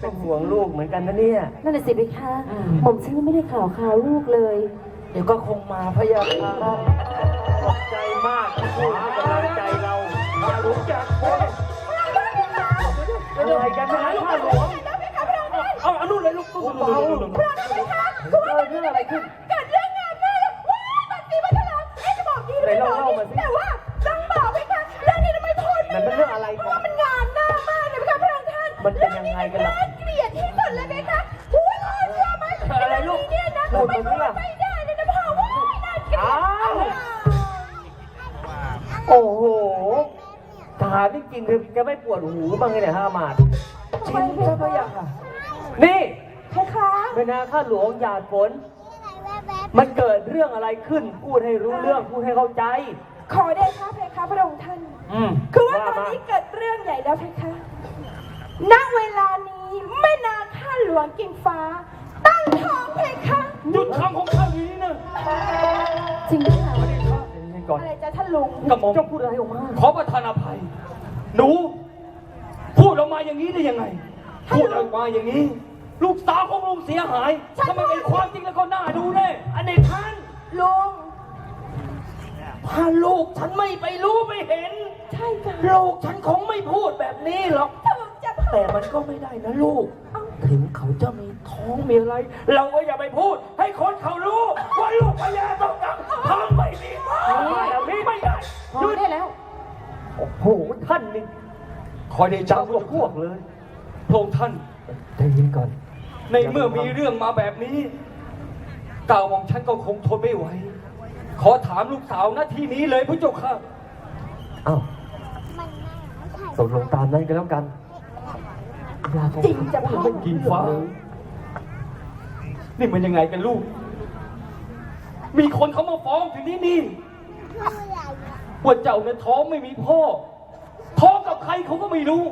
เป็นห่วงลูกเหมือนกันนะเนี่ย นั่นแหละสิเพคะผมฉันยังไม่ได้ข่าวข่าวลูกเลย เดี๋ยวก็คงมาพะยาค่ะขอบใจมากที่ให้กำลังใจเราข้าหลวงจากโอ้ยอะไรกันนะข้าหลวงเอาเอานู่นเลยลูกเบาๆเออเรื่องอะไรขึ้นเกิดเรื่องงาน โอ้โหถามนี่กินคือแกไม่ปวดหูบ้างไงเนี่ยห้าหมาดจริงใช่พะยาค่ะ นี่เพคะเวลาข้าหลวงหยาดฝน มันเกิดเรื่องอะไรขึ้น พูดให้รู้เรื่อง พูดให้เข้าใจ ขอเดชะเพคะพระองค์ท่านอืมคือว่าตอนมานี้เกิดเรื่องใหญ่แล้วเพคะณเวลานี้แม่นางข้าหลวงกิ่งฟ้า ตั้งท้องเพคะหยุดคำของข้าอยู่นี่นะจริงหรือเปล่า ก่อน อะไรจะท่านลุงกระหม่อม เจ้าพูดอะไรออกมาขอประทานอภัย หนู พูดออกมาอย่างนี้ได้ยังไง พูดออกมาอย่างนี้ ลูกสาวของลุงเสียหายถ้ามันเป็นความจริงแล้วก็น่าดูแน่อันนี้ท่านลุงพาลูกฉันไม่ไปรู้ไม่เห็น ใช่จ้ะลูกฉันคงไม่พูดแบบนี้หรอก ถ้าผมจะพูดแต่มันก็ไม่ได้นะลูก ถึงเขาจะมีท้องมีอะไร เราก็อย่าไปพูด ให้คนเขารู้ ว่าลูกพญาต้องกลับท้องไม่มีพ่อไม่ไม่ได้พอได้แล้ว โอ้โหท่านนี่คอยได้จัจำงพวกพวกเลยพระองค์ท่านใจเย็นก่อน ในเมื่อมีเรื่องมาแบบนี้กล่าวของฉันก็คงทนไม่ไหว ขอถามลูกสาวหน้าที่นี้เลยพระเจ้าค่ะอ้าวตกลงตามนั้นก็แล้วกันอย่าไป จริงจะพ่อไม่กินฟ้า นี่มันยังไงกันลูก มีคนเขามาฟ้องถึงที่นี่ว่าเจ้าเนี่ยท้องไม่มีพ่อ ท้องกับใครเขาก็ไม่รู้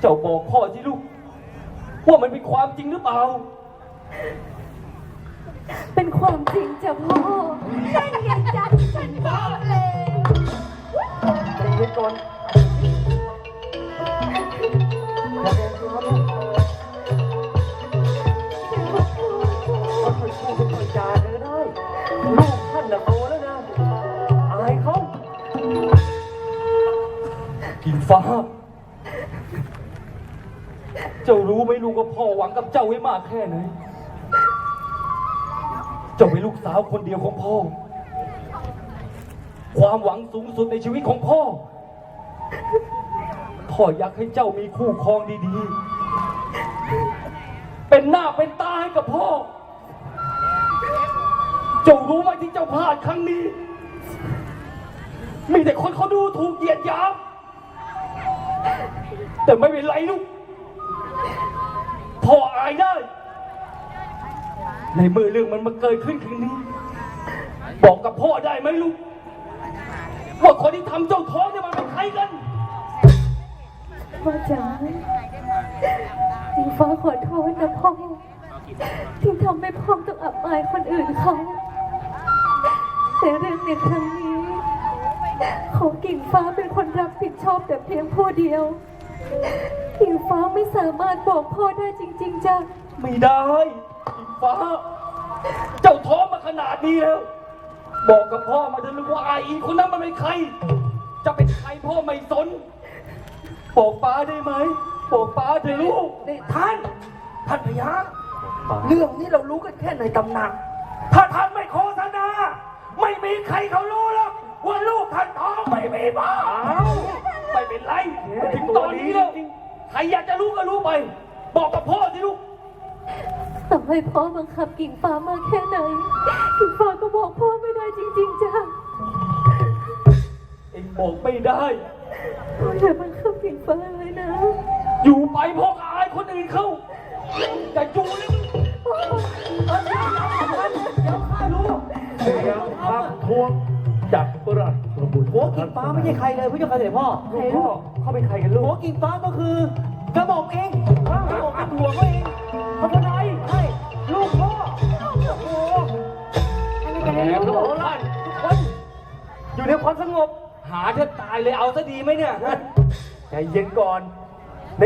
เจ้าบอกพ่อที่ลูก ว่ามันเป็นความจริงหรือเปล่า เป็นความจริงจ้ะพ่อได้ไงจ๊ะฉันบอกเลยใจเย็นก่อน ไหมลูกว่าพ่อหวังกับเจ้าไว้มากแค่ไหน เจ้าเป็นลูกสาวคนเดียวของพ่อ ความหวังสูงสุดในชีวิตของพ่อ พ่ออยากให้เจ้ามีคู่ครองดี ๆ เป็นหน้าเป็นตาให้กับพ่อ เจ้ารู้ไหมที่เจ้าพลาดครั้งนี้ มีแต่คนเขาดูถูกเหยียดหยาม แต่ไม่เป็นไรลูก พ่ออายได้ ในเมื่อเรื่องมันมาเกิดขึ้นครั้งนี้ บอกกับพ่อได้ไหมลูกว่าคนที่ทำเจ้าท้องเนี่ยมันเป็นใครกัน พ่อจ๋าจิงฟ้าขอโทษนะพ่อที่ทำให้พ่อต้องอับอายคนอื่นเขาแต่เรื่องในครั้งนี้ขอกิ่งฟ้าเป็นคนรับผิดชอบแต่เพียงผู้เดียว กิ่งฟ้าไม่สามารถบอกพ่อได้จริง ๆจ้ะไม่ได้อีฟ้า เจ้าท้องมาขนาดนี้แล้ว บอกกับพ่อมาเถอะลูกว่าไออีคนนั้นมันเป็นใคร จะเป็นใครพ่อไม่สน บอกป้าได้ไหมบอกป้าเถอะลูกนี่ท่าน ท่านพญาเรื่องนี้เรารู้กันแค่ในตำหนัก ถ้าท่านไม่โฆษณาไม่มีใครเขารู้หรอกว่าลูกท่านท้องไม่มีบ้าไม่เป็นไรถึงตอนนี้แล้ว ใครอยากจะรู้ก็รู้ไป บอกกับพ่อสิลูก ต่อให้พ่อบังคับกิ่งฟ้ามาแค่ไหน กิ่งฟ้าก็บอกพ่อไม่ได้จริงๆจ้ะเองบอกไม่ได้ พ่ออย่าบังคับกิ่งฟ้าเลยนะอยู่ไปพ่อก็อายคนอื่นเขาแต่จูนี่มันเสียงทักท้วง จากพระราชบุตรหัวกิ่งฟ้าไม่ใช่ใครเลยพี่เจ้าค่ะเสด็จพ่อพ่อเขาเป็นใครกันลูหัวกกิ่งฟ้าก็คือกระหม่อมเองกระหม่อมเป็นหัวเขาเองทำอะไรใช่ลูกพ่อแหมพระโอรสทุกคนอยู่ในความสงบ หาเธอตายเลยเอาซะดีไหมเนี่ยฮะใจเย็นก่อน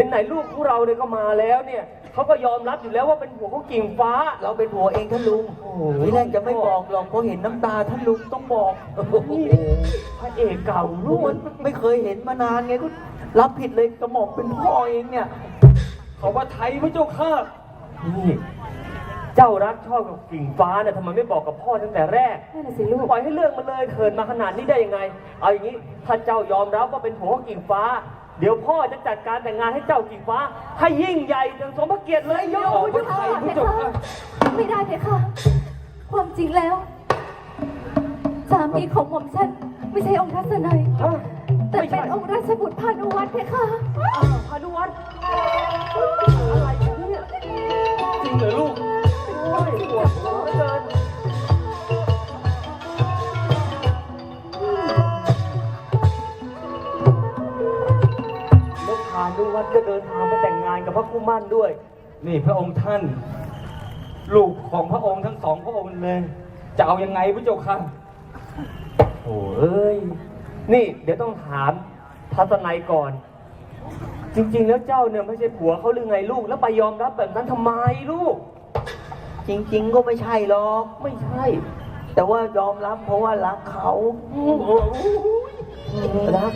ไหนๆลูกของเราเนี่ยก็มาแล้วเนี่ย เขาก็ยอมรับอยู่แล้วว่าเป็นผัวของกิ่งฟ้า เราเป็นผัวเองท่านลุงโอ้โหทีแรกจะไม่บอกหรอกเพราะเห็นน้ำตาท่านลุงต้องบอกนี่พระเอกเก่าลูลูกกมันไม่เคยเห็นมานานไงก็รับผิดเลยกระหม่อมเป็นพ่อเองเนี่ยเขาว่าไทยพระเจ้าข้านี่เจ้ารักชอบกับกิ่งฟ้าเนี่ยทำไมไม่บอกกับพ่อตั้งแต่แรกนั่นน่ะสิลูกปล่อยให้เรื่องมันเลยเถินมาขนาดนี้ได้ยังไง เอาอย่างนี้ถ้าเจ้ายอมรับว่าเป็นผัวของกิ่งฟ้า เดี๋ยวพ่อจะจัดการแต่งงานให้เจ้ากิ่งฟ้า ให้ยิ่งใหญ่จนสมพระเกียรติเลยโยขอพระมไทยพระเจ้าข้าไม่ได้เพคะความจริงแล้วสามีของหม่อมฉันไม่ใช่องค์ทัศนัยฮะแต่เป็นองค์ราชบุตรพานุวัฒน์เพคะพานุวัฒน์อะไรเนี่ยจริงเหรอลูกโอ้ยปวดหัวเหลือ พานุวัฒน์ก็เดินทางไปแต่งงานกับพระคู่มั่นด้วย นี่พระองค์ท่าน ลูกของพระองค์ทั้งสองพระองค์เลย จะเอายังไงพระเจ้าค่ะโอ้เอ้ย นี่เดี๋ยวต้องถามทัศนัยก่อน จริง ๆ แล้วเจ้าเนี่ยไม่ใช่ผัวเขาหรือไงลูก แล้วไปยอมรับแบบนั้นทำไมลูก จริง ๆ ก็ไม่ใช่หรอก ไม่ใช่ แต่ว่ายอมรับเพราะว่ารักเขา รัก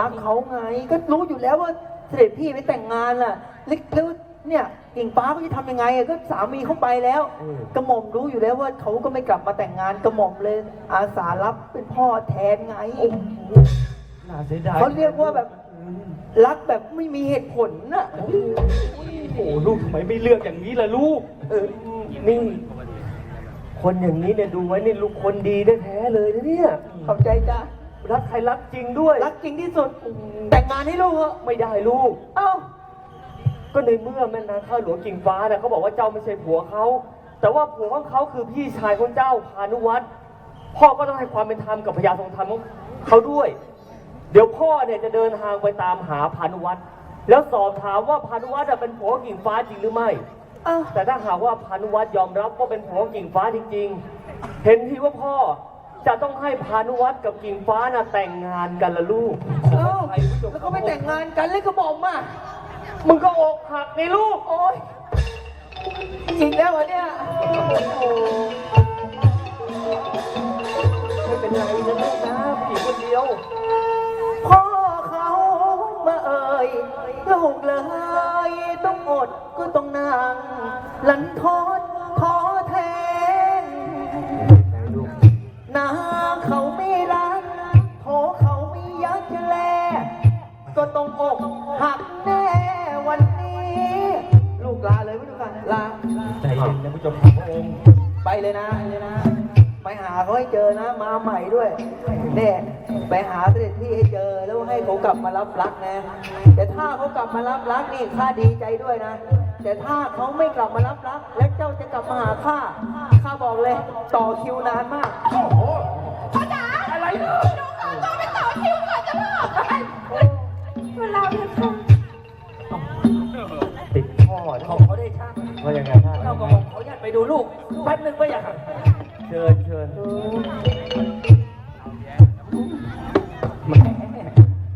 รักเขาไง ก็รู้อยู่แล้วว่าเสด็จพี่ไปแต่งงานล่ะแล้วแล้วเนี่ยกิ่งฟ้าเขาจะทำยังไงอะก็สามีเขาไปแล้วกระหม่อมรู้อยู่แล้วว่าเขาก็ไม่กลับมาแต่งงานกระหม่อมเลย อาสารับเป็นพ่อแทนไง น่าเสียดายเขาเรียกว่าแบบ รักแบบไม่มีเหตุผลน่ะ โอ้โหลูกทำไมไม่เลือกอย่างนี้ล่ะลูก เออนี่ คนอย่างนี้เนี่ยดูไว้นี่ลูกคนดีแท้ๆเลยนะเนี่ยเข้าใจจ้ะ รักใครรักจริงด้วย รักจริงที่สุด แต่งงานให้ลูกเหอะไม่ได้ลูก เอ้า ก็ในเมื่อแม่นางข้าหลวงกิ่งฟ้าเนี่ยเขาบอกว่าเจ้าไม่ใช่ผัวเขา แต่ว่าผัวของเขาคือพี่ชายของเจ้าพานุวัฒน์พ่อก็ต้องให้ความเป็นธรรมกับพญาทรงธรรมของเขาด้วย เดี๋ยวพ่อเนี่ยจะเดินทางไปตามหาพานุวัฒน์แล้วสอบถามว่าพานุวัฒน์อะเป็นผัวกิ่งฟ้าจริงหรือไม่เอ้าแต่ถ้าหากว่าพานุวัฒน์ยอมรับว่าเป็นผัวกิ่งฟ้าจริง ๆ เห็นทีว่าพ่อ จะต้องให้พานุวัฒน์กับกิ่งฟ้าน่ะแต่งงานกันละลูกเอ้าแล้วก็ไปแต่งงานกันเลยกระหม่อมอะมึงก็อกหักในลูก โอ๊ยอีกแล้วเหรอเนี่ยไม่เป็นไรนะลูกนะผู้หญิงคนเดียว พ่อเขามาเอ่ยลูกเลย ต้องอดก็ต้องนั่งลันทดท้อ ลาใจเย็นนะพระเจ้าค่ะพระองค์ไปเลยนะเลยนะ ไปหาเขาให้เจอนะ มาใหม่ด้วยเนี่ยไปหาเสด็จพี่ให้เจอแล้วให้เขากลับมารับรักนะ แต่ถ้าเขากลับมารับรักนี่ข้าดีใจด้วยนะ แต่ถ้าเขาไม่กลับมารับรัก แล้วเจ้าจะกลับมาหาข้าข้าบอกเลย ต่อคิวนานมากอะไรเนเวลาเพคะติดพ่อ ขอเขาเขาได้ช่างว่ายังไงท่านเราก็บอกเขาอยากไปดูลูกแป๊บนึงไปอยากเชิญเชิญ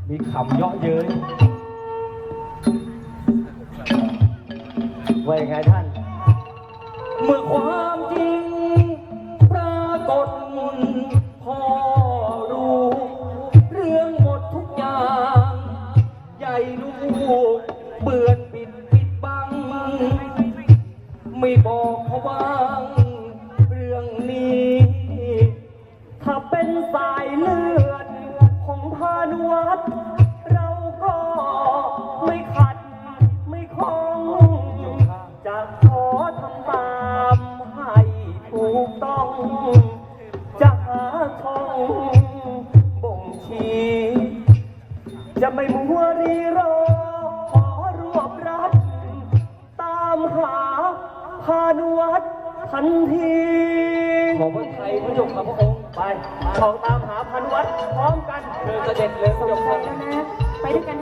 มีคำเยาะเย้ยว่ายังไงท่าน เมื่อความจริงปรากฏพอรู้ เรื่องหมดทุกอย่าง ใหญ่ลูกเบื่อ ไม่บอกเขาบ้าง เรื่องนี้ ถ้าเป็นสายเลือด ขอพระไทยพระเจ้าค่ะพระองค์ไปออกตามหาพานุวัฒน์พร้อมกันเชิญเสด็จเลยพระเจ้าค่ะแล้วนะไปด้วยกันทั้งหมด